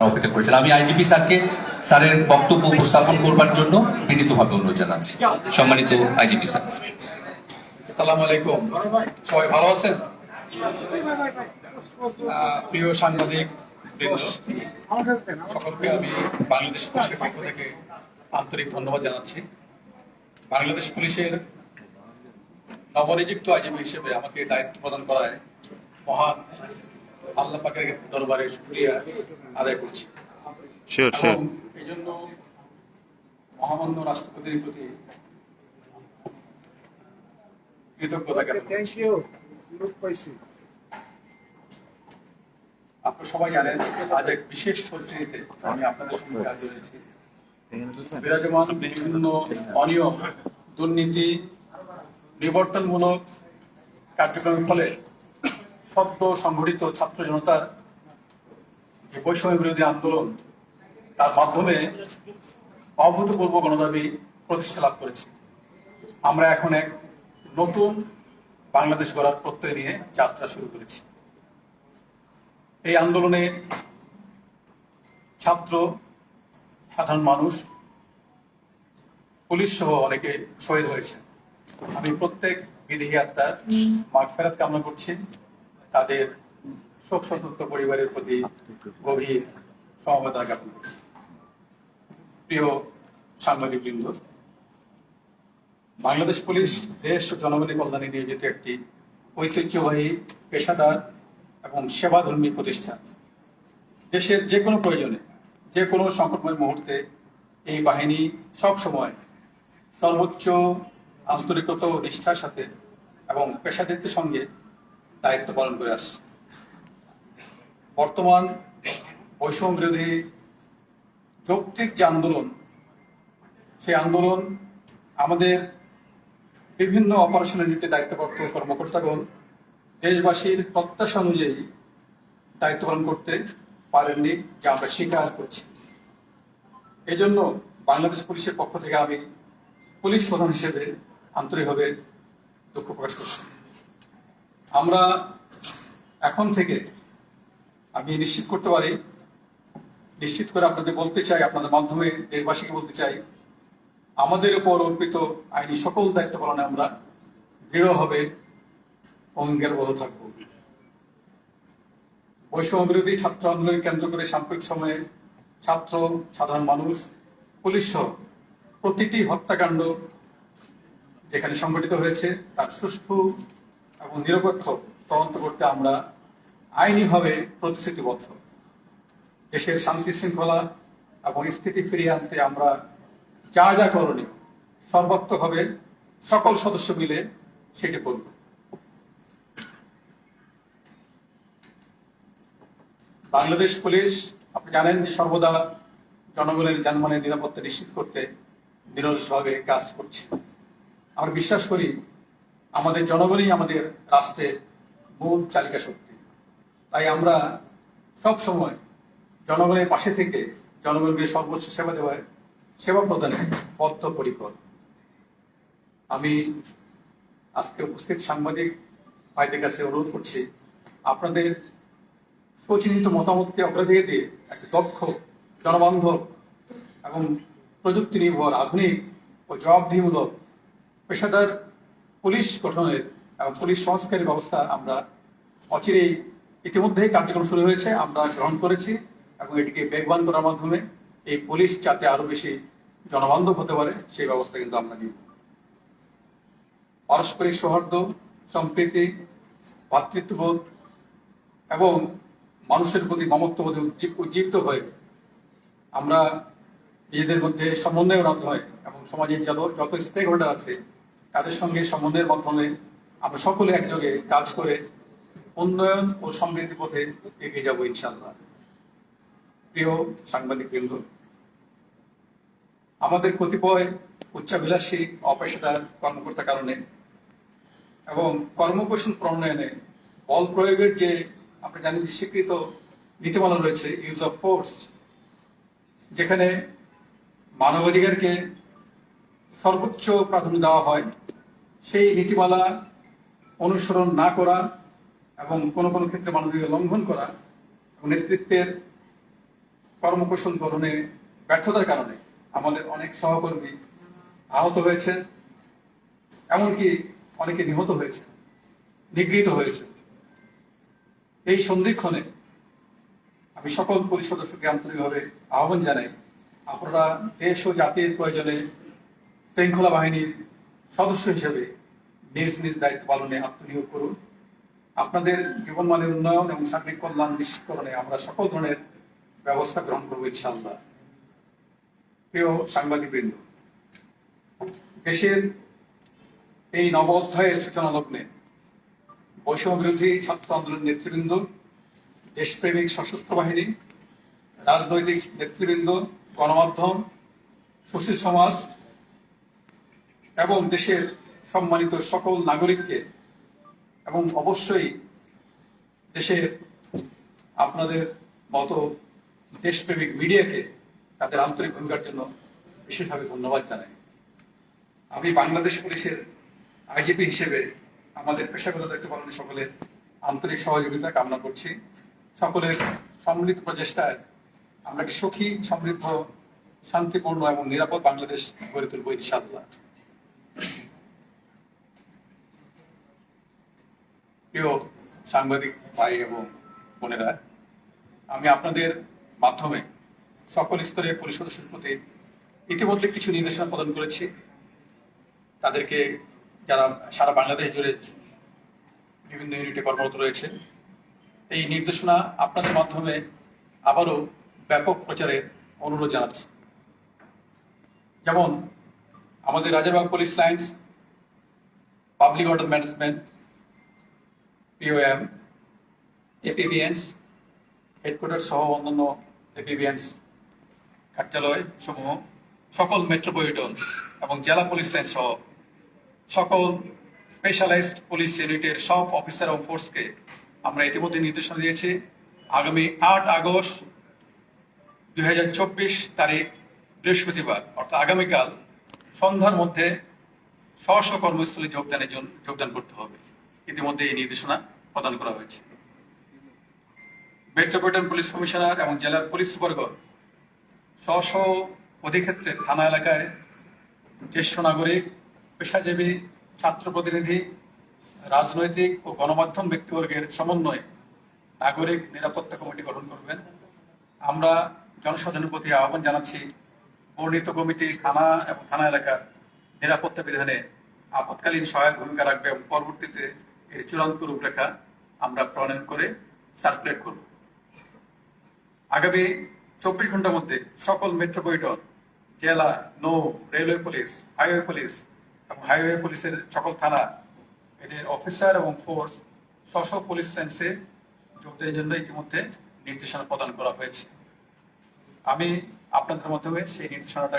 অপেক্ষা করেছেন। আমি আইজিপি স্যারকে স্যারের বক্তব্য উপস্থাপন করবার জন্য বিনীতভাবে অনুরোধ জানাচ্ছি। সম্মানিত আইজিপি স্যার। সালাম আলাইকুম। সবাই ভালো আছেন? প্রিয় সাংবাদিক সকলকে আমি বাংলাদেশ পুলিশের পক্ষ থেকে আন্তরিক ধন্যবাদ জানাচ্ছি। বাংলাদেশ পুলিশের নবনিযুক্ত আইজিপি হিসেবে আমাকে দায়িত্ব প্রদান করায় মহান আল্লাহ পাকের দরবারে শুক্রিয়া আদায় করছি। শিওর শিওর এই জন্য মহামান্য রাষ্ট্রপতির প্রতি কৃতজ্ঞতা জ্ঞাপন করছি। আপনারা সবাই জানেন আজ এক বিশেষ পরিস্থিতিতে আমি আপনাদের সঙ্গে কাজ রয়েছি বিরাজমান বিভিন্ন অনিয়ম দুর্নীতি বিবর্তনমূলক কার্যক্রমের ফলে সদ্য সংঘটিত ছাত্র জনতার যে বৈষম্য বিরোধী আন্দোলন তার মাধ্যমে অভূতপূর্ব গণদাবী প্রতিষ্ঠা লাভ করেছে। আমরা এখন এক নতুন বাংলাদেশ গড়ার প্রত্যয় নিয়ে যাত্রা শুরু করেছি। এই আন্দোলনে ছাত্র সাধারণ মানুষ পুলিশ সহ অনেকে শহীদ হয়েছে আমি প্রত্যেক বিদেহী আত্মার মাগফেরাত কামনা করছি। তাদের শোক সন্তপ্ত পরিবারের প্রতি গভীর সমবেদনা জ্ঞাপন করছি। প্রিয় সাংবাদিক বৃন্দ বাংলাদেশ পুলিশ দেশ জনগণের কল্যাণে নিয়োজিত একটি ঐতিহ্যবাহী পেশাদার এবং সেবাধর্মী প্রতিষ্ঠান। দেশের যে কোনো প্রয়োজনে, যে কোনো সংকটময় মুহূর্তে এই বাহিনী সব সময় সর্বোচ্চ আন্তরিকতা ও নিষ্ঠার সাথে এবং পেশাদারিত্বের সঙ্গে দায়িত্ব পালন করে আসছে। বর্তমান বৈষম্য বিরোধী যৌক্তিক যে আন্দোলন, সেই আন্দোলন আমাদের বিভিন্ন অপারেশনের ডিউটি দায়িত্বপ্রাপ্ত কর্মকর্তাগণ দেশবাসীর প্রত্যাশা অনুযায়ী দায়িত্ব পালন করতে পারেননি, যা আমরা স্বীকার করছি। এই জন্য বাংলাদেশ পুলিশের পক্ষ থেকে আমি পুলিশ প্রধান হিসেবে আন্তরিকভাবে দুঃখ প্রকাশ করছি। আমরা এখন থেকে, আমি নিশ্চিত করতে পারি, নিশ্চিত করে আপনাদের বলতে চাই, আপনাদের মাধ্যমে দেশবাসীকে বলতে চাই, আমাদের উপর অর্পিত আইনি সকল দায়িত্ব পালনে আমরা দৃঢ়ভাবে অঙ্গীকারবদ্ধ থাকব। বৈষম্য বিরোধী ছাত্র আন্দোলনকে কেন্দ্র করে সাম্প্রতিক সময়ে ছাত্র, সাধারণ মানুষ, পুলিশ সহ প্রতিটি হত্যাকাণ্ড যেখানে সংঘটিত হয়েছে, তার সুষ্ঠু এবং নিরপেক্ষ তদন্ত করতে আমরা আইনিভাবে প্রতিশ্রুতিবদ্ধ। দেশের শান্তি শৃঙ্খলা এবং স্থিতি ফিরিয়ে আনতে আমরা যা যা করণীয়, সর্বাত্মকভাবে সকল সদস্য মিলে সেটি করব। বাংলাদেশ পুলিশ, আপনি জানেন যে সর্বদা জনগণের যানবাহনের নিরাপত্তা নিশ্চিত করতে নিরলসভাবে কাজ করছে। আমরা বিশ্বাস করি আমাদের জনগণই আমাদের রাষ্ট্রের মূল চালিকা শক্তি। তাই আমরা সব সময় জনগণের পাশে থেকে জনগণকে সর্বোচ্চ সেবা দেওয়ায় সেবা প্রদানে বদ্ধপরিকর আমি আজকে উপস্থিত সাংবাদিক ভাইদের কাছে অনুরোধ করছি, আপনাদের সুচিন্তিত মতামতকে অগ্রাধিকার দিয়ে একটি দক্ষ জনবান্ধব এবং প্রযুক্তি নির্ভর আধুনিক ও জবাবদিহিমূলক পেশাদার পুলিশ গঠনের এবং পুলিশ সংস্কারের ব্যবস্থা আমরা অচিরেই ইতিমধ্যেই কার্যক্রম শুরু হয়েছে, আমরা গ্রহণ করেছি এবং এটিকে বেগবান করার মাধ্যমে এই পুলিশ যাতে আরও বেশি জনবান্ধব হতে পারে, সেই ব্যবস্থা কিন্তু আমরা নিব। পারস্পরিক সৌহার্দ্য, সম্প্রীতি, ভাতৃত্ববোধ এবং মানুষের প্রতি মমত্ববোধে উজ্জীব- উজ্জীবিত হয়ে আমরা নিজেদের মধ্যে সমন্বয়ের মাধ্যমে এবং সমাজের যত যত স্টেক হোল্ডার আছে তাদের সঙ্গে সমন্বয়ের মাধ্যমে আমরা সকলে একযোগে কাজ করে উন্নয়ন ও সমৃদ্ধি পথে এগিয়ে যাব ইনশাল্লাহ প্রিয় সাংবাদিক বৃন্দ, আমাদের কতিপয় উচ্চাভিলাষী, অপেশাদার কর্মকর্তার কারণে এবং কর্মকৌশল প্রণয়নে বল প্রয়োগের যে আপনি জানেন যে স্বীকৃত নীতিমালা রয়েছে ইউজ অফ ফোর্স যেখানে মানবাধিকারকে সর্বোচ্চ প্রাধান্য দেওয়া হয়। সেই নীতিমালা অনুসরণ না করা এবং কোনো কোনো ক্ষেত্রে মানবাধিকার লঙ্ঘন করা এবং নেতৃত্বের কর্মকৌশল গ্রহণে ব্যর্থতার কারণে আমাদের অনেক সহকর্মী আহত হয়েছে, এমনকি অনেকে নিহত হয়েছে, নিগৃহীত হয়েছে। এই সন্ধিক্ষণে আমি সকল পুলিশ সদস্যকে আন্তরিকভাবে আহ্বান জানাই, আপনারা দেশ ও জাতির প্রয়োজনে শৃঙ্খলা বাহিনীর সদস্য হিসেবে নিজ নিজ দায়িত্ব পালনে আত্মনিয়োগ করুন। আপনাদের জীবনমানের উন্নয়ন এবং সার্বিক কল্যাণ নিশ্চিতকরণে আমরা সকল ধরনের ব্যবস্থা গ্রহণ করব ইনশাআল্লাহ। প্রিয় সাংবাদিকবৃন্দ, দেশের এই নব অধ্যায়ের সূচনা লগ্নে বৈষম্য বিরোধী ছাত্র আন্দোলন নেতৃবৃন্দ, দেশপ্রেমিক সশস্ত্র বাহিনী, রাজনৈতিক নেতৃবৃন্দ, গণমাধ্যম, সুশীল সমাজ এবং দেশের সম্মানিত সকল নাগরিককে, এবং অবশ্যই দেশের আপনাদের মতো দেশপ্রেমিক মিডিয়াকে তাদের আন্তরিক ভূমিকার জন্য বিশেষভাবে ধন্যবাদ জানাই। আমি বাংলাদেশ পুলিশের আইজিপি হিসেবে আমাদের পেশাগত দায়িত্ব পালনে সকলের আন্তরিক সহযোগিতা কামনা করছি। সকলের সম্মিলিত প্রচেষ্টায় আমরা একটি সুখী, সমৃদ্ধ, শান্তিপূর্ণ এবং নিরাপদ বাংলাদেশ গড়ে তুলব ইনশাআল্লাহ। প্রিয় সাংবাদিক ভাই এবং বোনেরা, আমি আপনাদের মাধ্যমে সকল স্তরের পুলিশ সদস্যের প্রতি ইতিমধ্যে কিছু নির্দেশনা প্রদান করেছি। তাদেরকে যারা সারা বাংলাদেশ জুড়ে বিভিন্ন ইউনিটে কর্মরত রয়েছে এই নির্দেশনা আপনাদের মাধ্যমে আবারও ব্যাপক প্রচারের অনুরোধ জানাচ্ছি। যেমন, আমাদের Rajarbagh police lines, public order management POM APBNs headquarter সহ অন্যান্য এপিবিএনস কার্যালয় সমূহ, সকল মেট্রোপলিটন এবং জেলা পুলিশ লাইন সহ সকল স্পেশালাইজড পুলিশ ইউনিটের সব অফিসার এবং ফোর্সকে আমরা ইতিমধ্যে নির্দেশনা দিয়েছি। আগামী আট আগস্ট দুই হাজার চব্বিশ তারিখ বৃহস্পতিবার, অর্থাৎ আগামীকাল সন্ধ্যার মধ্যে স্ব কর্মস্থলে যোগদানের জন্য যোগদান করতে হবে। ইতিমধ্যে এই নির্দেশনা প্রদান করা হয়েছে। মেট্রোপলিটন পুলিশ কমিশনার এবং জেলার পুলিশ স্ব স্ব অধিক্ষেত্রে থানা এলাকায় জ্যেষ্ঠ নাগরিক, পেশাজীবী, ছাত্র প্রতিনিধি, রাজনৈতিক ও গণমাধ্যম ব্যক্তিবর্গের সমন্বয়ে নাগরিক নিরাপত্তা কমিটি গঠন করবেন। আমরা জনসাধারণের প্রতি আহ্বান জানাচ্ছি, বর্ণিত কমিটি থানা এবং থানা এলাকার নিরাপত্তা বিধানে আপৎকালীন সহায়ক ভূমিকা রাখবে এবং পরবর্তীতে এর চূড়ান্ত রূপরেখা আমরা প্রণয়ন করে সার্কুলেট করব। আগামী চব্বিশ ঘণ্টার মধ্যে সকল মেট্রোপলিটন জেলা, নৌ রেলওয়ে পুলিশ হাইওয়ে পুলিশ এবং হাইওয়ে পুলিশের সকল থানা, এদের অফিসার এবং ফোর্স স্ব পুলিশ লাইন্সে যোগদানের জন্য ইতিমধ্যে নির্দেশনা প্রদান করা হয়েছে। আমি আপনাদের মাধ্যমে সেই নির্দেশনাটা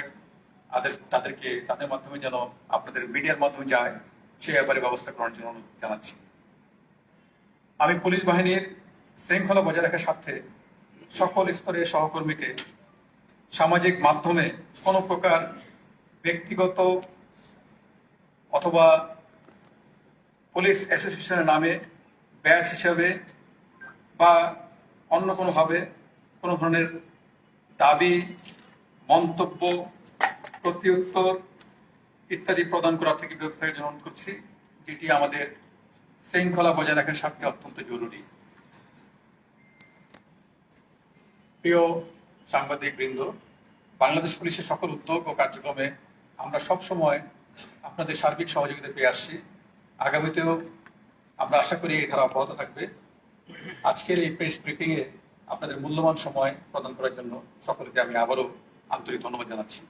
তাদের তাদেরকে, তাদের মাধ্যমে যেন আপনাদের মিডিয়ার মাধ্যমে যায়। সে ব্যাপারে ব্যবস্থা করার জন্য অনুরোধ জানাচ্ছি। আমি পুলিশ বাহিনীর শৃঙ্খলা বজায় রাখার স্বার্থে সকল স্তরের সহকর্মীকে সামাজিক মাধ্যমে কোনো প্রকার ব্যক্তিগত অথবা পুলিশ অ্যাসোসিয়েশনের নামে ব্যাচ হিসাবে বা অন্য কোনোভাবে কোনো ধরনের দাবি, মন্তব্য, প্রত্যুত্তর ইত্যাদি প্রদান করা থেকে বিরত জন্য অনুরোধ করছি, যেটি আমাদের শৃঙ্খলা বজায় রাখার স্বার্থে অত্যন্ত জরুরি। প্রিয় সাংবাদিক বৃন্দ বাংলাদেশ পুলিশের সকল উদ্যোগ ও কার্যক্রমে আমরা সব সময় আপনাদের সার্বিক সহযোগিতা পেয়ে আসছি। আগামীতেও আমরা আশা করি এই ধারা অব্যাহত থাকবে। আজকের এই প্রেস ব্রিফিং এ আপনাদের মূল্যবান সময় প্রদান করার জন্য সকলকে আমি আবারও আন্তরিক ধন্যবাদ জানাচ্ছি।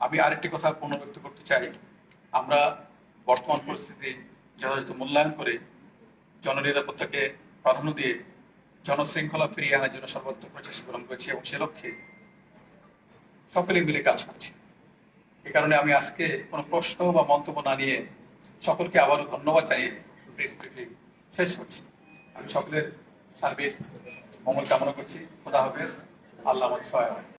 আমি আরেকটি কথা পুনর্ব্যক্ত করতে চাই। আমরা বর্তমান পরিস্থিতি যথাযথ মূল্যায়ন করে জননিরাপত্তাকে প্রাধান্য দিয়ে জনশৃঙ্খলা ফিরিয়ে আনার জন্য সর্বোত্তম প্রচেষ্টা গ্রহণ করেছি এবং সে লক্ষ্যে সকলে মিলে কাজ করছি। এ কারণে আমি আজকে কোনো প্রশ্ন বা মন্তব্য না নিয়ে সকলকে আবারও ধন্যবাদ জানিয়ে শেষ করছি। আমি সকলের সার্বিক মঙ্গল কামনা করছি। খোদা হাফেজ। আল্লাহ সহায় হয়